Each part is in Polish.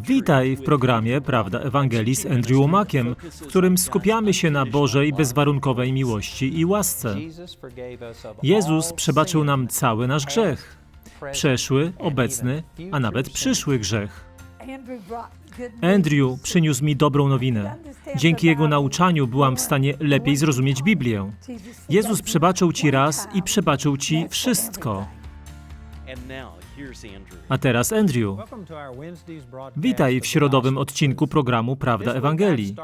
Witaj w programie Prawda Ewangelii z Andrew Womakiem, w którym skupiamy się na Bożej bezwarunkowej miłości i łasce. Jezus przebaczył nam cały nasz grzech. Przeszły, obecny, a nawet przyszły grzech. Andrew przyniósł mi dobrą nowinę. Dzięki jego nauczaniu byłam w stanie lepiej zrozumieć Biblię. Jezus przebaczył ci raz i przebaczył ci wszystko. A teraz Andrew. Witaj w środowym odcinku programu Prawda Ewangelii.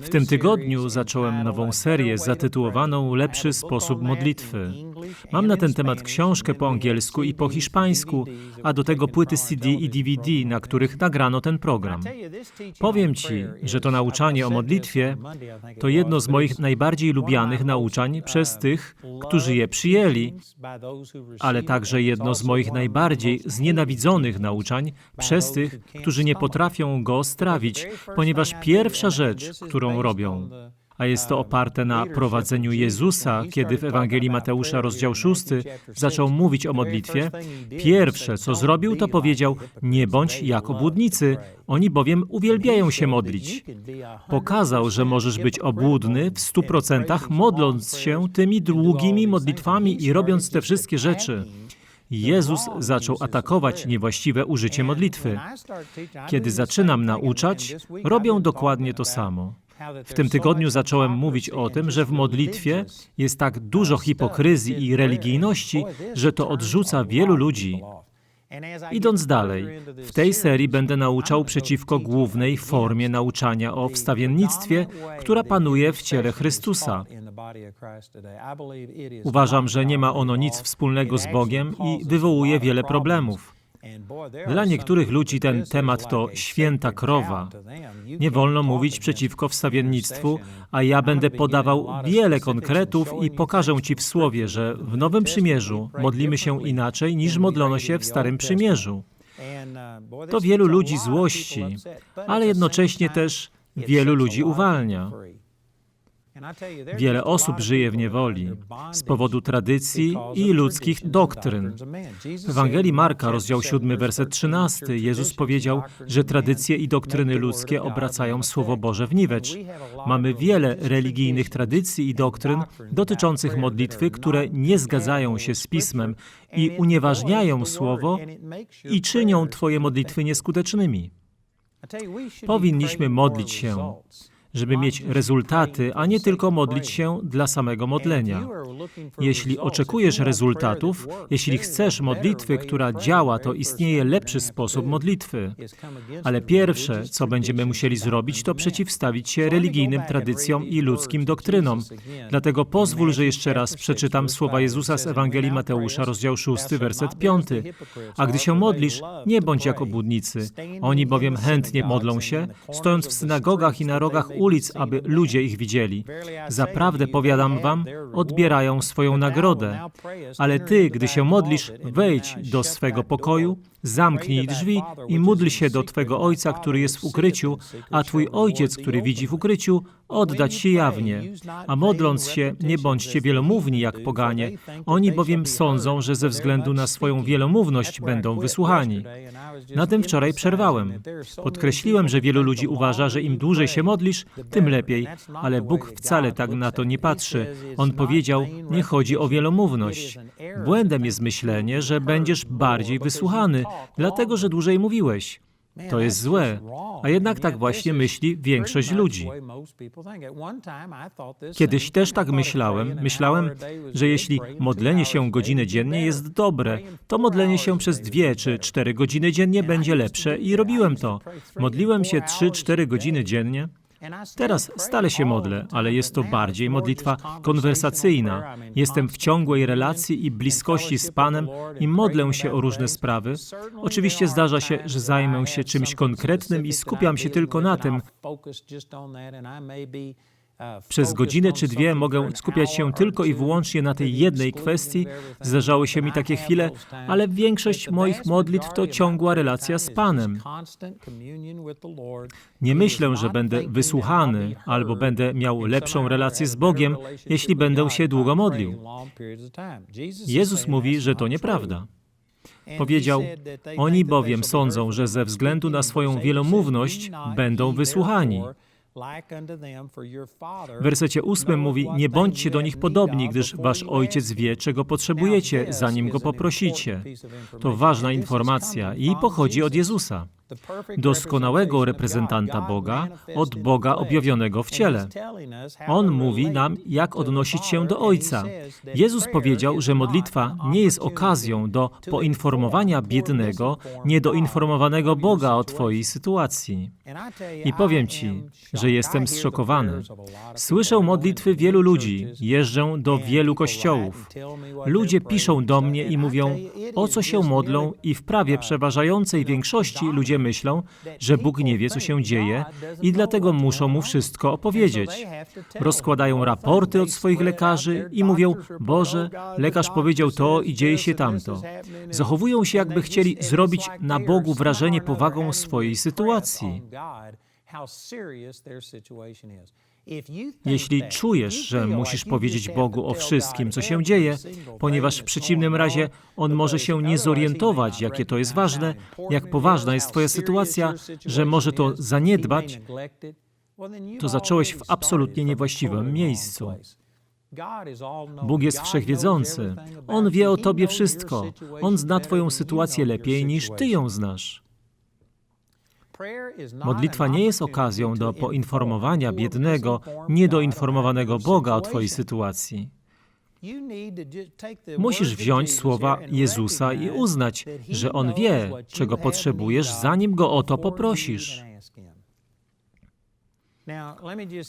W tym tygodniu zacząłem nową serię zatytułowaną Lepszy sposób modlitwy. Mam na ten temat książkę po angielsku i po hiszpańsku, a do tego płyty CD i DVD, na których nagrano ten program. Powiem Ci, że to nauczanie o modlitwie to jedno z moich najbardziej lubianych nauczań przez tych, którzy je przyjęli, ale także jedno z moich najbardziej znienawidzonych nauczań przez tych, którzy nie potrafią go strawić, ponieważ pierwsza rzecz, którą robią, a jest to oparte na prowadzeniu Jezusa, kiedy w Ewangelii Mateusza rozdział 6 zaczął mówić o modlitwie, pierwsze co zrobił, to powiedział: Nie bądź jak obłudnicy, oni bowiem uwielbiają się modlić. Pokazał, że możesz być obłudny w stu procentach, modląc się tymi długimi modlitwami i robiąc te wszystkie rzeczy. Jezus zaczął atakować niewłaściwe użycie modlitwy. Kiedy zaczynam nauczać, robią dokładnie to samo. W tym tygodniu zacząłem mówić o tym, że w modlitwie jest tak dużo hipokryzji i religijności, że to odrzuca wielu ludzi. Idąc dalej, w tej serii będę nauczał przeciwko głównej formie nauczania o wstawiennictwie, która panuje w ciele Chrystusa. Uważam, że nie ma ono nic wspólnego z Bogiem i wywołuje wiele problemów. Dla niektórych ludzi ten temat to święta krowa. Nie wolno mówić przeciwko wstawiennictwu, a ja będę podawał wiele konkretów i pokażę Ci w słowie, że w Nowym Przymierzu modlimy się inaczej niż modlono się w Starym Przymierzu. To wielu ludzi złości, ale jednocześnie też wielu ludzi uwalnia. Wiele osób żyje w niewoli z powodu tradycji i ludzkich doktryn. W Ewangelii Marka, rozdział 7, werset 13, Jezus powiedział, że tradycje i doktryny ludzkie obracają Słowo Boże w niwecz. Mamy wiele religijnych tradycji i doktryn dotyczących modlitwy, które nie zgadzają się z Pismem i unieważniają Słowo i czynią Twoje modlitwy nieskutecznymi. Powinniśmy modlić się żeby mieć rezultaty, a nie tylko modlić się dla samego modlenia. Jeśli oczekujesz rezultatów, jeśli chcesz modlitwy, która działa, to istnieje lepszy sposób modlitwy. Ale pierwsze, co będziemy musieli zrobić, to przeciwstawić się religijnym tradycjom i ludzkim doktrynom. Dlatego pozwól, że jeszcze raz przeczytam słowa Jezusa z Ewangelii Mateusza, rozdział 6, werset 5. A gdy się modlisz, nie bądź jak obłudnicy. Oni bowiem chętnie modlą się, stojąc w synagogach i na rogach ulic, aby ludzie ich widzieli. Zaprawdę powiadam wam, odbierają swoją nagrodę. Ale ty, gdy się modlisz, wejdź do swego pokoju, zamknij drzwi i módl się do Twego Ojca, który jest w ukryciu, a Twój Ojciec, który widzi w ukryciu, oddać się jawnie. A modląc się, nie bądźcie wielomówni jak poganie. Oni bowiem sądzą, że ze względu na swoją wielomówność będą wysłuchani. Na tym wczoraj przerwałem. Podkreśliłem, że wielu ludzi uważa, że im dłużej się modlisz, tym lepiej, ale Bóg wcale tak na to nie patrzy. On powiedział, nie chodzi o wielomówność. Błędem jest myślenie, że będziesz bardziej wysłuchany, dlatego że dłużej mówiłeś. To jest złe, a jednak tak właśnie myśli większość ludzi. Kiedyś też tak myślałem. Myślałem, że jeśli modlenie się godzinę dziennie jest dobre, to modlenie się przez dwie czy cztery godziny dziennie będzie lepsze i robiłem to. Modliłem się trzy, cztery godziny dziennie. Teraz stale się modlę, ale jest to bardziej modlitwa konwersacyjna. Jestem w ciągłej relacji i bliskości z Panem i modlę się o różne sprawy. Oczywiście zdarza się, że zajmę się czymś konkretnym i skupiam się tylko na tym. Przez godzinę czy dwie mogę skupiać się tylko i wyłącznie na tej jednej kwestii. Zdarzały się mi takie chwile, ale większość moich modlitw to ciągła relacja z Panem. Nie myślę, że będę wysłuchany albo będę miał lepszą relację z Bogiem, jeśli będę się długo modlił. Jezus mówi, że to nieprawda. Powiedział: Oni bowiem sądzą, że ze względu na swoją wielomówność będą wysłuchani. W wersecie ósmym mówi: Nie bądźcie do nich podobni, gdyż wasz ojciec wie, czego potrzebujecie, zanim go poprosicie. To ważna informacja i pochodzi od Jezusa, doskonałego reprezentanta Boga, od Boga objawionego w ciele. On mówi nam, jak odnosić się do Ojca. Jezus powiedział, że modlitwa nie jest okazją do poinformowania biednego, niedoinformowanego Boga o Twojej sytuacji. I powiem Ci, że jestem zszokowany. Słyszę modlitwy wielu ludzi, jeżdżę do wielu kościołów. Ludzie piszą do mnie i mówią, o co się modlą, i w prawie przeważającej większości ludzie myślą, że Bóg nie wie, co się dzieje i dlatego muszą mu wszystko opowiedzieć. Rozkładają raporty od swoich lekarzy i mówią, Boże, lekarz powiedział to i dzieje się tamto. Zachowują się, jakby chcieli zrobić na Bogu wrażenie powagą swojej sytuacji. Jeśli czujesz, że musisz powiedzieć Bogu o wszystkim, co się dzieje, ponieważ w przeciwnym razie On może się nie zorientować, jakie to jest ważne, jak poważna jest Twoja sytuacja, że może to zaniedbać, to zacząłeś w absolutnie niewłaściwym miejscu. Bóg jest wszechwiedzący. On wie o Tobie wszystko. On zna Twoją sytuację lepiej niż Ty ją znasz. Modlitwa nie jest okazją do poinformowania biednego, niedoinformowanego Boga o Twojej sytuacji. Musisz wziąć słowa Jezusa i uznać, że On wie, czego potrzebujesz, zanim Go o to poprosisz.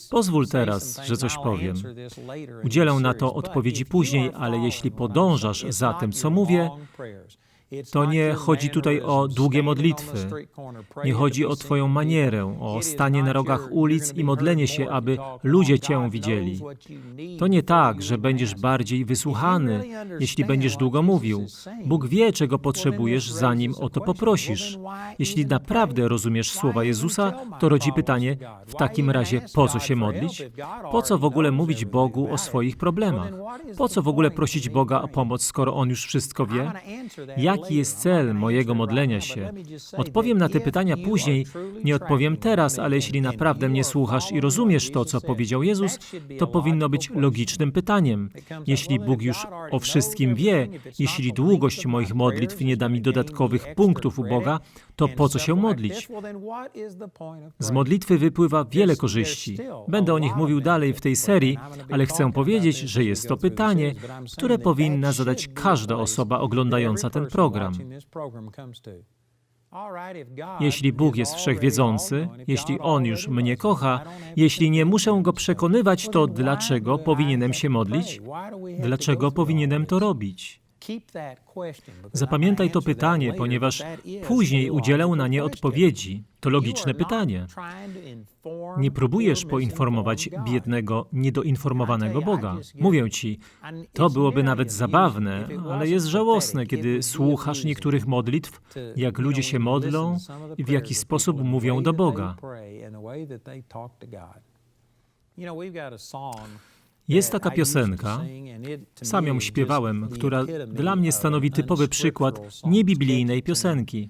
Pozwól teraz, że coś powiem. Udzielę na to odpowiedzi później, ale jeśli podążasz za tym, co mówię, to nie chodzi tutaj o długie modlitwy. Nie chodzi o Twoją manierę, o stanie na rogach ulic i modlenie się, aby ludzie Cię widzieli. To nie tak, że będziesz bardziej wysłuchany, jeśli będziesz długo mówił. Bóg wie, czego potrzebujesz, zanim o to poprosisz. Jeśli naprawdę rozumiesz słowa Jezusa, to rodzi pytanie, w takim razie po co się modlić? Po co w ogóle mówić Bogu o swoich problemach? Po co w ogóle prosić Boga o pomoc, skoro On już wszystko wie? Jak Jaki jest cel mojego modlenia się? Odpowiem na te pytania później, nie odpowiem teraz, ale jeśli naprawdę mnie słuchasz i rozumiesz to, co powiedział Jezus, to powinno być logicznym pytaniem. Jeśli Bóg już o wszystkim wie, jeśli długość moich modlitw nie da mi dodatkowych punktów u Boga, to po co się modlić? Z modlitwy wypływa wiele korzyści. Będę o nich mówił dalej w tej serii, ale chcę powiedzieć, że jest to pytanie, które powinna zadać każda osoba oglądająca ten program. Jeśli Bóg jest wszechwiedzący, jeśli On już mnie kocha, jeśli nie muszę Go przekonywać, to dlaczego powinienem się modlić? Dlaczego powinienem to robić? Zapamiętaj to pytanie, ponieważ później udzielę na nie odpowiedzi. To logiczne pytanie. Nie próbujesz poinformować biednego, niedoinformowanego Boga. Mówię ci, to byłoby nawet zabawne, ale jest żałosne, kiedy słuchasz niektórych modlitw, jak ludzie się modlą i w jaki sposób mówią do Boga. Jest taka piosenka, sam ją śpiewałem, która dla mnie stanowi typowy przykład niebiblijnej piosenki.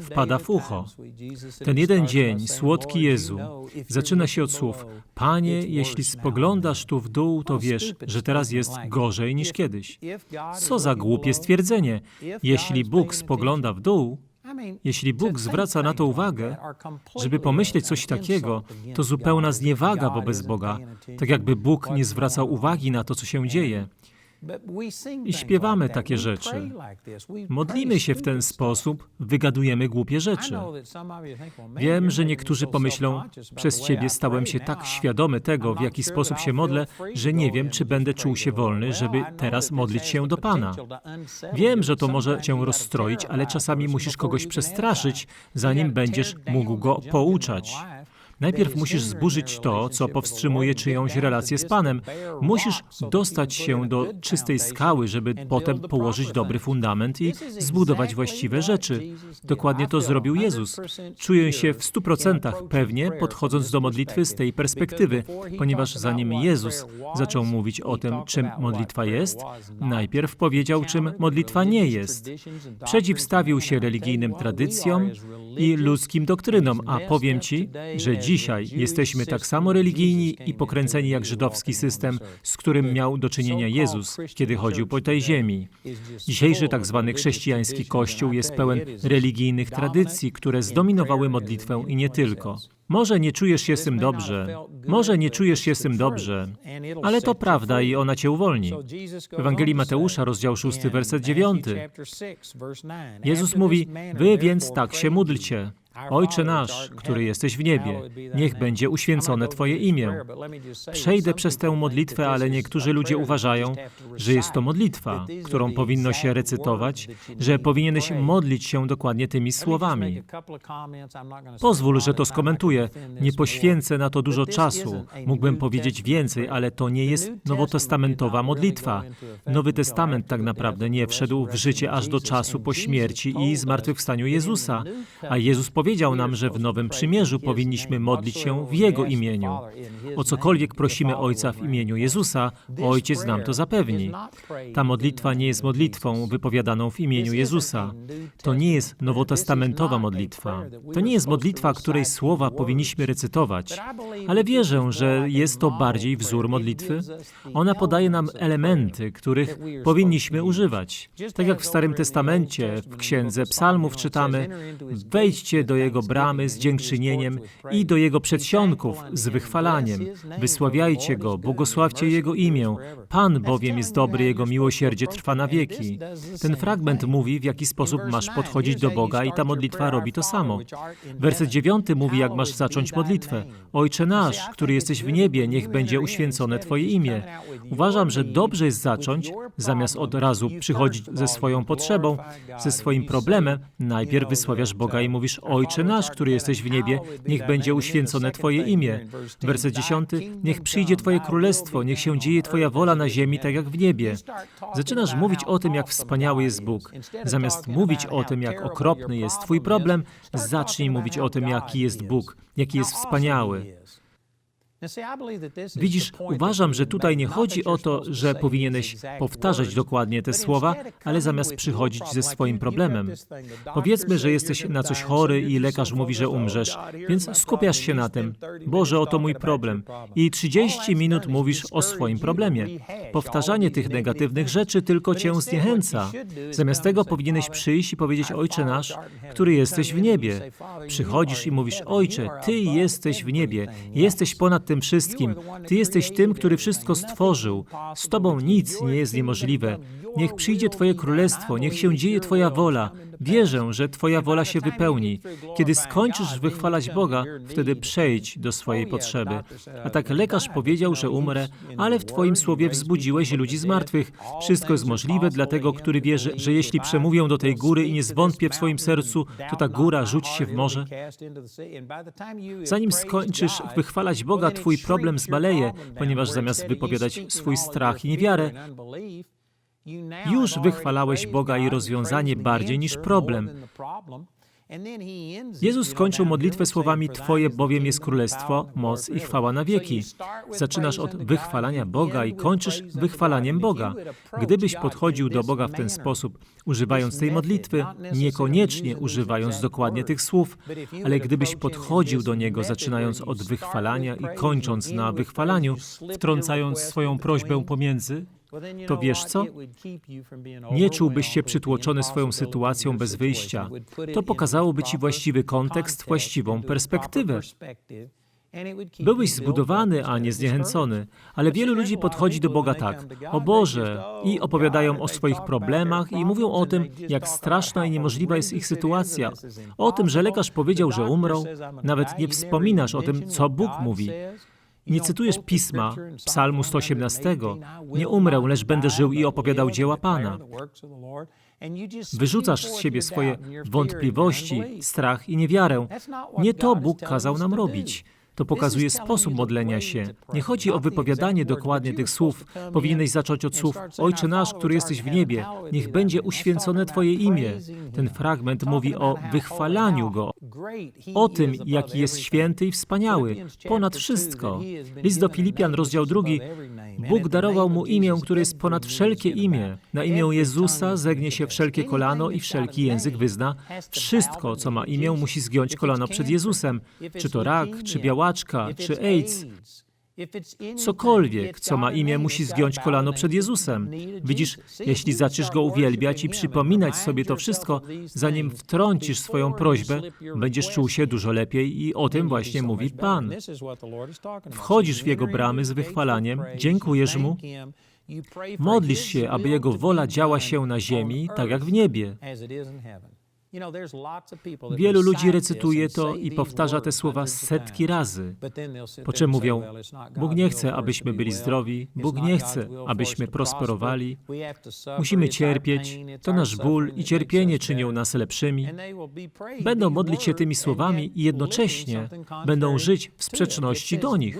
Wpada w ucho. Ten jeden dzień, słodki Jezu, zaczyna się od słów: Panie, jeśli spoglądasz tu w dół, to wiesz, że teraz jest gorzej niż kiedyś. Co za głupie stwierdzenie. Jeśli Bóg spogląda w dół, jeśli Bóg zwraca na to uwagę, żeby pomyśleć coś takiego, to zupełna zniewaga wobec Boga, tak jakby Bóg nie zwracał uwagi na to, co się dzieje. I śpiewamy takie rzeczy. Modlimy się w ten sposób, wygadujemy głupie rzeczy. Wiem, że niektórzy pomyślą, przez Ciebie stałem się tak świadomy tego, w jaki sposób się modlę, że nie wiem, czy będę czuł się wolny, żeby teraz modlić się do Pana. Wiem, że to może Cię rozstroić, ale czasami musisz kogoś przestraszyć, zanim będziesz mógł go pouczać. Najpierw musisz zburzyć to, co powstrzymuje czyjąś relację z Panem. Musisz dostać się do czystej skały, żeby potem położyć dobry fundament i zbudować właściwe rzeczy. Dokładnie to zrobił Jezus. Czuję się w stu procentach pewnie, podchodząc do modlitwy z tej perspektywy, ponieważ zanim Jezus zaczął mówić o tym, czym modlitwa jest, najpierw powiedział, czym modlitwa nie jest. Przeciwstawił się religijnym tradycjom i ludzkim doktrynom, a powiem Ci, że dzisiaj jesteśmy tak samo religijni i pokręceni jak żydowski system, z którym miał do czynienia Jezus, kiedy chodził po tej ziemi. Dzisiejszy tak zwany chrześcijański kościół jest pełen religijnych tradycji, które zdominowały modlitwę i nie tylko. Może nie czujesz się z tym dobrze, może nie czujesz się z tym dobrze, ale to prawda i ona cię uwolni. W Ewangelii Mateusza, rozdział 6, werset 9. Jezus mówi, wy więc tak się módlcie. Ojcze nasz, który jesteś w niebie, niech będzie uświęcone Twoje imię. Przejdę przez tę modlitwę, ale niektórzy ludzie uważają, że jest to modlitwa, którą powinno się recytować, że powinieneś modlić się dokładnie tymi słowami. Pozwól, że to skomentuję. Nie poświęcę na to dużo czasu. Mógłbym powiedzieć więcej, ale to nie jest nowotestamentowa modlitwa. Nowy Testament tak naprawdę nie wszedł w życie aż do czasu po śmierci i zmartwychwstaniu Jezusa, a Jezus powiedział nam, że w Nowym Przymierzu powinniśmy modlić się w Jego imieniu. O cokolwiek prosimy Ojca w imieniu Jezusa, Ojciec nam to zapewni. Ta modlitwa nie jest modlitwą wypowiadaną w imieniu Jezusa. To nie jest nowotestamentowa modlitwa. To nie jest modlitwa, której słowa powinniśmy recytować, ale wierzę, że jest to bardziej wzór modlitwy. Ona podaje nam elementy, których powinniśmy używać. Tak jak w Starym Testamencie, w Księdze Psalmów czytamy: Wejdźcie do Jego bramy z dziękczynieniem i do Jego przedsionków z wychwalaniem. Wysławiajcie Go, błogosławcie Jego imię. Pan bowiem jest dobry, Jego miłosierdzie trwa na wieki. Ten fragment mówi, w jaki sposób masz podchodzić do Boga i ta modlitwa robi to samo. Werset dziewiąty mówi, jak masz zacząć modlitwę. Ojcze nasz, który jesteś w niebie, niech będzie uświęcone Twoje imię. Uważam, że dobrze jest zacząć, zamiast od razu przychodzić ze swoją potrzebą, ze swoim problemem, najpierw wysławiasz Boga i mówisz, Ojcze nasz, który jesteś w niebie, niech będzie uświęcone Twoje imię. Werset dziesiąty, niech przyjdzie Twoje królestwo, niech się dzieje Twoja wola na ziemi, tak jak w niebie. Zaczynasz mówić o tym, jak wspaniały jest Bóg. Zamiast mówić o tym, jak okropny jest Twój problem, zacznij mówić o tym, jaki jest Bóg, jaki jest wspaniały. Widzisz, uważam, że tutaj nie chodzi o to, że powinieneś powtarzać dokładnie te słowa, ale zamiast przychodzić ze swoim problemem. Powiedzmy, że jesteś na coś chory i lekarz mówi, że umrzesz, więc skupiasz się na tym. Boże, oto mój problem. I 30 minut mówisz o swoim problemie. Powtarzanie tych negatywnych rzeczy tylko cię zniechęca. Zamiast tego powinieneś przyjść i powiedzieć, Ojcze nasz, który jesteś w niebie. Przychodzisz i mówisz, Ojcze, Ty jesteś w niebie, jesteś ponad tym wszystkim. Ty jesteś tym, który wszystko stworzył. Z Tobą nic nie jest niemożliwe. Niech przyjdzie Twoje królestwo, niech się dzieje Twoja wola. Wierzę, że Twoja wola się wypełni. Kiedy skończysz wychwalać Boga, wtedy przejdź do swojej potrzeby. A tak lekarz powiedział, że umrę, ale w Twoim słowie wzbudziłeś ludzi z martwych. Wszystko jest możliwe dla tego, który wierzy, że jeśli przemówią do tej góry i nie zwątpię w swoim sercu, to ta góra rzuci się w morze. Zanim skończysz wychwalać Boga, Twój problem zmaleje, ponieważ zamiast wypowiadać swój strach i niewiarę, już wychwalałeś Boga i rozwiązanie bardziej niż problem. Jezus skończył modlitwę słowami Twoje bowiem jest królestwo, moc i chwała na wieki. Zaczynasz od wychwalania Boga i kończysz wychwalaniem Boga. Gdybyś podchodził do Boga w ten sposób, używając tej modlitwy, niekoniecznie używając dokładnie tych słów, ale gdybyś podchodził do Niego zaczynając od wychwalania i kończąc na wychwalaniu, wtrącając swoją prośbę pomiędzy, to wiesz co? Nie czułbyś się przytłoczony swoją sytuacją bez wyjścia. To pokazałoby ci właściwy kontekst, właściwą perspektywę. Byłeś zbudowany, a nie zniechęcony, ale wielu ludzi podchodzi do Boga tak, o Boże, i opowiadają o swoich problemach i mówią o tym, jak straszna i niemożliwa jest ich sytuacja, o tym, że lekarz powiedział, że umrą, nawet nie wspominasz o tym, co Bóg mówi. Nie cytujesz pisma, Psalmu 118, nie umrę, lecz będę żył i opowiadał dzieła Pana. Wyrzucasz z siebie swoje wątpliwości, strach i niewiarę. Nie to Bóg kazał nam robić. To pokazuje sposób modlenia się. Nie chodzi o wypowiadanie dokładnie tych słów. Powinieneś zacząć od słów Ojcze nasz, który jesteś w niebie, niech będzie uświęcone Twoje imię. Ten fragment mówi o wychwalaniu Go, o tym, jaki jest święty i wspaniały, ponad wszystko. List do Filipian, rozdział drugi. Bóg darował mu imię, które jest ponad wszelkie imię. Na imię Jezusa zegnie się wszelkie kolano i wszelki język wyzna. Wszystko, co ma imię, musi zgiąć kolano przed Jezusem. Czy to rak, czy białaczka, czy AIDS. Cokolwiek, co ma imię, musi zgiąć kolano przed Jezusem. Widzisz, jeśli zaczniesz Go uwielbiać i przypominać sobie to wszystko, zanim wtrącisz swoją prośbę, będziesz czuł się dużo lepiej i o tym właśnie mówi Pan. Wchodzisz w Jego bramy z wychwalaniem, dziękujesz Mu, modlisz się, aby Jego wola działa się na ziemi, tak jak w niebie. Wielu ludzi recytuje to i powtarza te słowa setki razy, po czym mówią, Bóg nie chce, abyśmy byli zdrowi, Bóg nie chce, abyśmy prosperowali, musimy cierpieć, to nasz ból i cierpienie czynią nas lepszymi. Będą modlić się tymi słowami i jednocześnie będą żyć w sprzeczności do nich.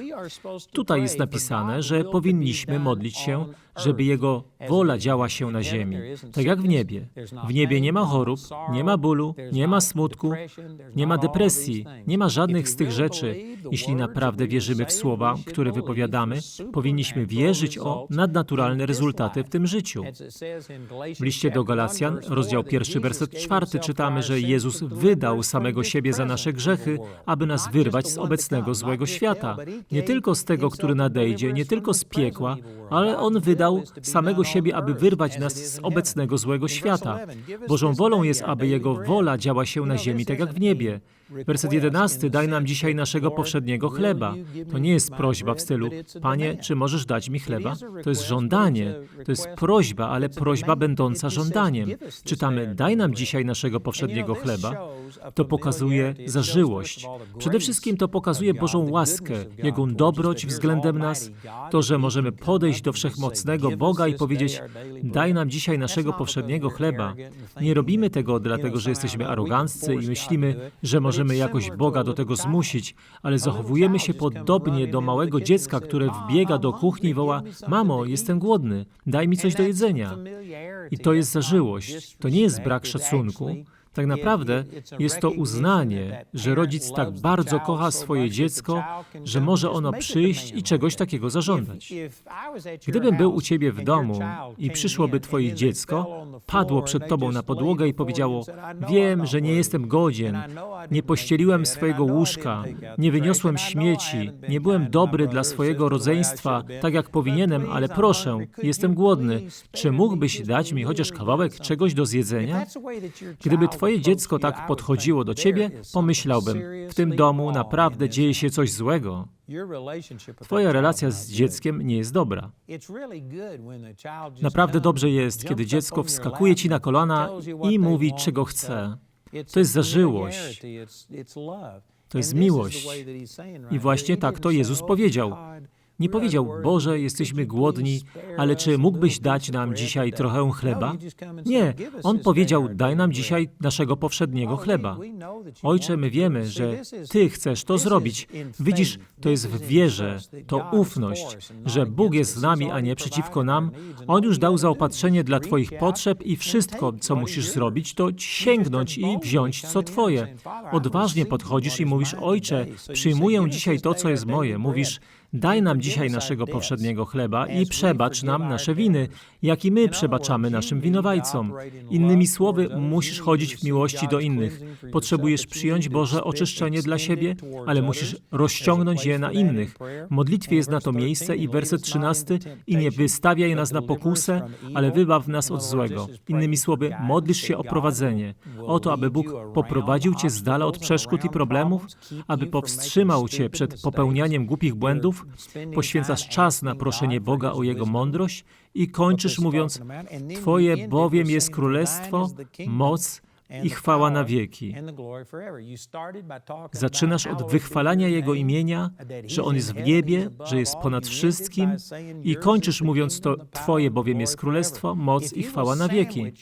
Tutaj jest napisane, że powinniśmy modlić się, żeby Jego wola działa się na ziemi, tak jak w niebie. W niebie nie ma chorób, nie ma bólu, nie ma smutku, nie ma depresji, nie ma żadnych z tych rzeczy. Jeśli naprawdę wierzymy w słowa, które wypowiadamy, powinniśmy wierzyć o nadnaturalne rezultaty w tym życiu. W liście do Galacjan, rozdział pierwszy, werset czwarty, czytamy, że Jezus wydał samego siebie za nasze grzechy, aby nas wyrwać z obecnego złego świata. Nie tylko z tego, który nadejdzie, nie tylko z piekła, ale On wydał samego siebie, aby wyrwać nas z obecnego złego świata. Bożą wolą jest, aby Jego wola działa się na ziemi, tak jak w niebie. Werset 11. Daj nam dzisiaj naszego powszedniego chleba. To nie jest prośba w stylu, Panie, czy możesz dać mi chleba? To jest żądanie. To jest prośba, ale prośba będąca żądaniem. Czytamy, daj nam dzisiaj naszego powszedniego chleba. To pokazuje zażyłość. Przede wszystkim to pokazuje Bożą łaskę, Jego dobroć względem nas, to, że możemy podejść do wszechmocnego Boga i powiedzieć, daj nam dzisiaj naszego powszedniego chleba. Nie robimy tego dlatego, że jesteśmy aroganccy i myślimy, że możemy możemy jakoś Boga do tego zmusić, ale zachowujemy się podobnie do małego dziecka, które wbiega do kuchni i woła: Mamo, jestem głodny, daj mi coś do jedzenia. I to jest zażyłość, to nie jest brak szacunku. Tak naprawdę jest to uznanie, że rodzic tak bardzo kocha swoje dziecko, że może ono przyjść i czegoś takiego zażądać. Gdybym był u ciebie w domu i przyszłoby twoje dziecko, padło przed tobą na podłogę i powiedziało: Wiem, że nie jestem godzien, nie pościeliłem swojego łóżka, nie wyniosłem śmieci, nie byłem dobry dla swojego rodzeństwa, tak jak powinienem, ale proszę, jestem głodny. Czy mógłbyś dać mi chociaż kawałek czegoś do zjedzenia? Gdyby twoje dziecko tak podchodziło do ciebie, pomyślałbym, w tym domu naprawdę dzieje się coś złego. Twoja relacja z dzieckiem nie jest dobra. Naprawdę dobrze jest, kiedy dziecko wskakuje ci na kolana i mówi, czego chce. To jest zażyłość. To jest miłość. I właśnie tak to Jezus powiedział. Nie powiedział, Boże, jesteśmy głodni, ale czy mógłbyś dać nam dzisiaj trochę chleba? Nie, on powiedział, daj nam dzisiaj naszego powszedniego chleba. Ojcze, my wiemy, że Ty chcesz to zrobić. Widzisz, to jest w wierze, to ufność, że Bóg jest z nami, a nie przeciwko nam. On już dał zaopatrzenie dla Twoich potrzeb i wszystko, co musisz zrobić, to sięgnąć i wziąć, co Twoje. Odważnie podchodzisz i mówisz, Ojcze, przyjmuję dzisiaj to, co jest moje. Mówisz, Daj nam dzisiaj naszego powszedniego chleba i przebacz nam nasze winy, jak i my przebaczamy naszym winowajcom. Innymi słowy, musisz chodzić w miłości do innych. Potrzebujesz przyjąć Boże oczyszczenie dla siebie, ale musisz rozciągnąć je na innych. W modlitwie jest na to miejsce i werset 13 i nie wystawiaj nas na pokusę, ale wybaw nas od złego. Innymi słowy, modlisz się o prowadzenie, o to, aby Bóg poprowadził cię z dala od przeszkód i problemów, aby powstrzymał cię przed popełnianiem głupich błędów, poświęcasz czas na proszenie Boga o Jego mądrość i kończysz mówiąc, Twoje bowiem jest królestwo, moc i chwała na wieki. Zaczynasz od wychwalania Jego imienia, że On jest w niebie, że jest ponad wszystkim i kończysz mówiąc to Twoje bowiem jest królestwo, moc i chwała na wieki.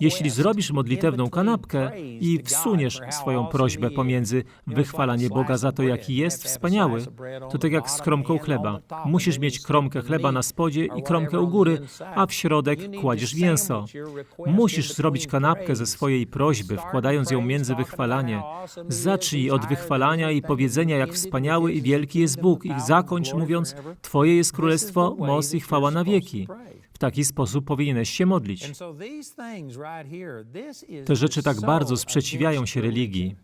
Jeśli zrobisz modlitewną kanapkę i wsuniesz swoją prośbę pomiędzy wychwalanie Boga za to, jaki jest wspaniały, to tak jak z kromką chleba. Musisz mieć kromkę chleba na spodzie i kromkę u góry, a w środek kładziesz mięso. Musisz zrobić kanapkę ze swojej prośby, wkładając ją między wychwalanie. Zacznij od wychwalania i powiedzenia, jak wspaniały i wielki jest Bóg i zakończ mówiąc, Twoje jest królestwo, moc i chwała na wieki. W taki sposób powinieneś się modlić. Te rzeczy tak bardzo sprzeciwiają się religii.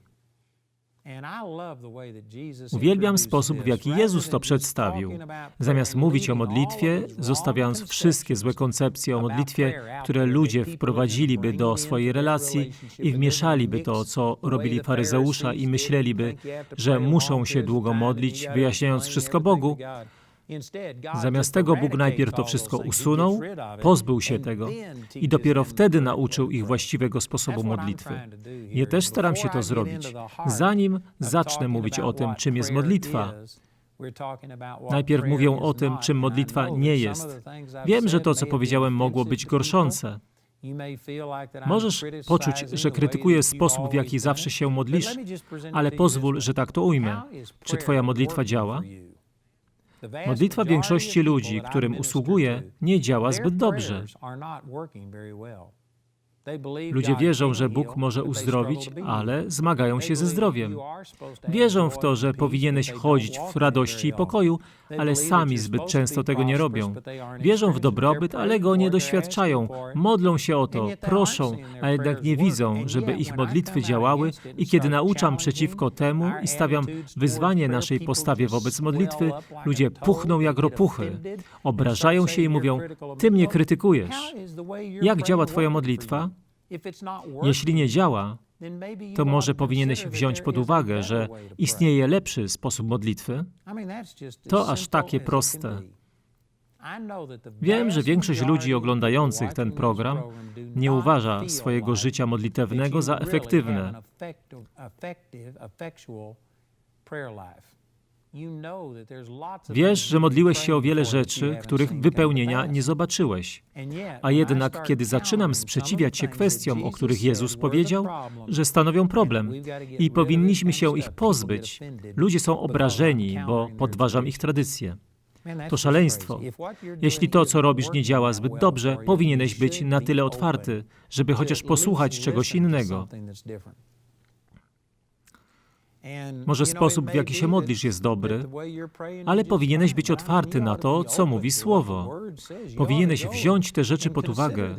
Uwielbiam sposób, w jaki Jezus to przedstawił. Zamiast mówić o modlitwie, zostawiając wszystkie złe koncepcje o modlitwie, które ludzie wprowadziliby do swojej relacji i wmieszaliby to, co robili faryzeusza i myśleliby, że muszą się długo modlić, wyjaśniając wszystko Bogu, Zamiast tego Bóg najpierw to wszystko usunął, pozbył się tego i dopiero wtedy nauczył ich właściwego sposobu modlitwy. Ja też staram się to zrobić. Zanim zacznę mówić o tym, czym jest modlitwa, najpierw mówię o tym, czym modlitwa nie jest. Wiem, że to, co powiedziałem, mogło być gorszące. Możesz poczuć, że krytykuję sposób, w jaki zawsze się modlisz, ale pozwól, że tak to ujmę. Czy Twoja modlitwa działa? Modlitwa większości ludzi, którym usługuję, nie działa zbyt dobrze. Ludzie wierzą, że Bóg może uzdrowić, ale zmagają się ze zdrowiem. Wierzą w to, że powinieneś chodzić w radości i pokoju, ale sami zbyt często tego nie robią. Wierzą w dobrobyt, ale go nie doświadczają. Modlą się o to, proszą, a jednak nie widzą, żeby ich modlitwy działały i kiedy nauczam przeciwko temu i stawiam wyzwanie naszej postawie wobec modlitwy, ludzie puchną jak ropuchy, obrażają się i mówią, ty mnie krytykujesz. Jak działa twoja modlitwa? Jeśli nie działa, to może powinieneś wziąć pod uwagę, że istnieje lepszy sposób modlitwy? To aż takie proste. Wiem, że większość ludzi oglądających ten program nie uważa swojego życia modlitewnego za efektywne. Wiesz, że modliłeś się o wiele rzeczy, których wypełnienia nie zobaczyłeś. A jednak, kiedy zaczynam sprzeciwiać się kwestiom, o których Jezus powiedział, że stanowią problem i powinniśmy się ich pozbyć, ludzie są obrażeni, bo podważam ich tradycje. To szaleństwo. Jeśli to, co robisz, nie działa zbyt dobrze, powinieneś być na tyle otwarty, żeby chociaż posłuchać czegoś innego. Może sposób, w jaki się modlisz, jest dobry, ale powinieneś być otwarty na to, co mówi Słowo. Powinieneś wziąć te rzeczy pod uwagę.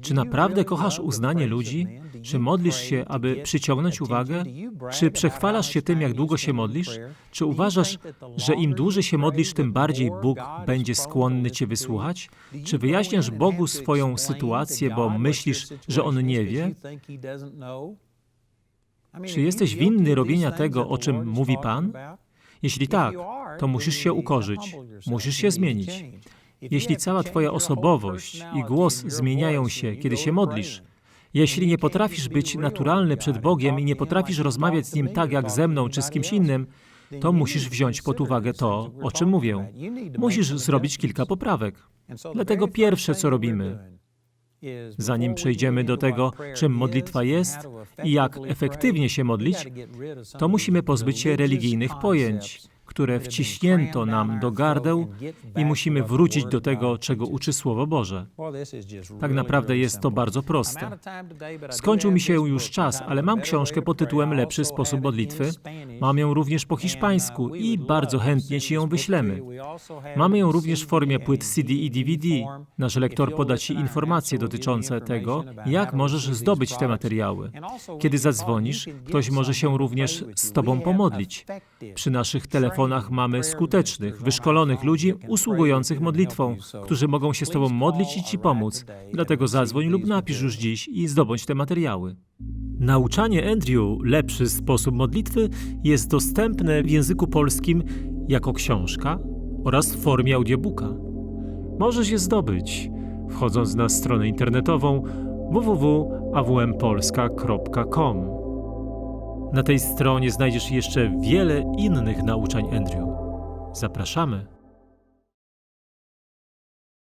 Czy naprawdę kochasz uznanie ludzi? Czy modlisz się, aby przyciągnąć uwagę? Czy przechwalasz się tym, jak długo się modlisz? Czy uważasz, że im dłużej się modlisz, tym bardziej Bóg będzie skłonny Cię wysłuchać? Czy wyjaśniasz Bogu swoją sytuację, bo myślisz, że On nie wie? Czy jesteś winny robienia tego, o czym mówi Pan? Jeśli tak, to musisz się ukorzyć, musisz się zmienić. Jeśli cała Twoja osobowość i głos zmieniają się, kiedy się modlisz, jeśli nie potrafisz być naturalny przed Bogiem i nie potrafisz rozmawiać z Nim tak jak ze mną czy z kimś innym, to musisz wziąć pod uwagę to, o czym mówię. Musisz zrobić kilka poprawek. Dlatego pierwsze, co robimy, Zanim przejdziemy do tego, czym modlitwa jest i jak efektywnie się modlić, to musimy pozbyć się religijnych pojęć, które wciśnięto nam do gardeł i musimy wrócić do tego, czego uczy Słowo Boże. Tak naprawdę jest to bardzo proste. Skończył mi się już czas, ale mam książkę pod tytułem Lepszy sposób modlitwy. Mam ją również po hiszpańsku i bardzo chętnie Ci ją wyślemy. Mamy ją również w formie płyt CD i DVD. Nasz lektor poda Ci informacje dotyczące tego, jak możesz zdobyć te materiały. Kiedy zadzwonisz, ktoś może się również z Tobą pomodlić. Przy naszych telefonach telefonach mamy skutecznych, wyszkolonych ludzi usługujących modlitwą, którzy mogą się z Tobą modlić i Ci pomóc. Dlatego zadzwoń lub napisz już dziś i zdobądź te materiały. Nauczanie Andrew Lepszy sposób modlitwy jest dostępne w języku polskim jako książka oraz w formie audiobooka. Możesz je zdobyć, wchodząc na stronę internetową www.awmpolska.com. Na tej stronie znajdziesz jeszcze wiele innych nauczań Andrew. Zapraszamy.